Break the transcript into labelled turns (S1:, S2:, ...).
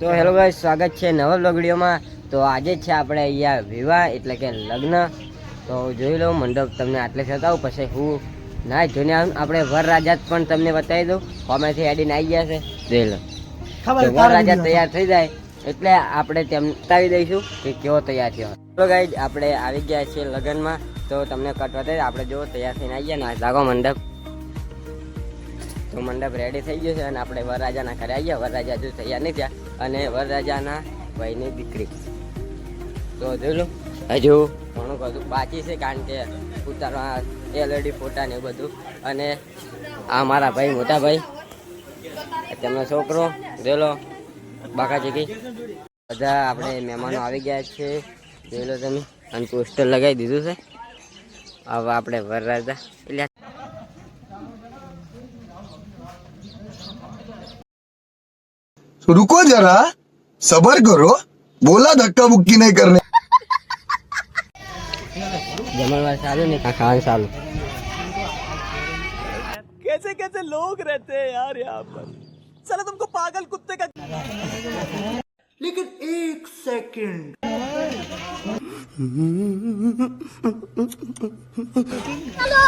S1: તો હેલો ભાઈ સ્વાગત છે નવા બ્લોગ વિડીયોમાં. તો આજે છે આપણે અહીંયા વિવાહ એટલે કે લગ્ન. તો જોઈ લો મંડપ તમને આટલે સતાવું પછી હું ના જોઈને. આપણે વરરાજા પણ તમને બતાવી દઉં. કોમેથી એડીને આવી ગયા છે. જોઈ લો. વરરાજા તૈયાર થઈ જાય એટલે આપણે તેમ બતાવી દઈશું કે કેવો તૈયાર થયો. તો ગાઈસ આપણે આવી ગયા છીએ લગ્નમાં. તો તમને કટ બતાવી આપણે જો તૈયાર થઈને આવી ગયા ને લાગો મંડપ. તો મંડપ રેડી થઈ ગયો છે અને આપણે વરરાજાના ઘરે આવ્યા વરરાજા હજુ તૈયાર નહીં થયા. અને વરરાજાના ભાઈની દીકરી. તો જોયું હજુ ઘણું બધું બાકી છે કારણ કે ઉતારવા એલઈડી ફોટા ને બધું. અને આ મારા ભાઈ, મોટા ભાઈ, તેમનો છોકરો, જોઈ લો, બાકા ચીકી. બધા આપણે મહેમાનો આવી ગયા છે. જોઈ તમે, અને પોસ્ટર લગાવી દીધું છે. હવે આપણે વરરાજા એટલે
S2: तो रुको जरा सबर करो बोला धक्का मुक्की नहीं करने।
S3: कैसे कैसे लोग रहते हैं यार यहाँ पर? चलो तुमको पागल कुत्ते का लेकिन एक सेकंड। हेलो।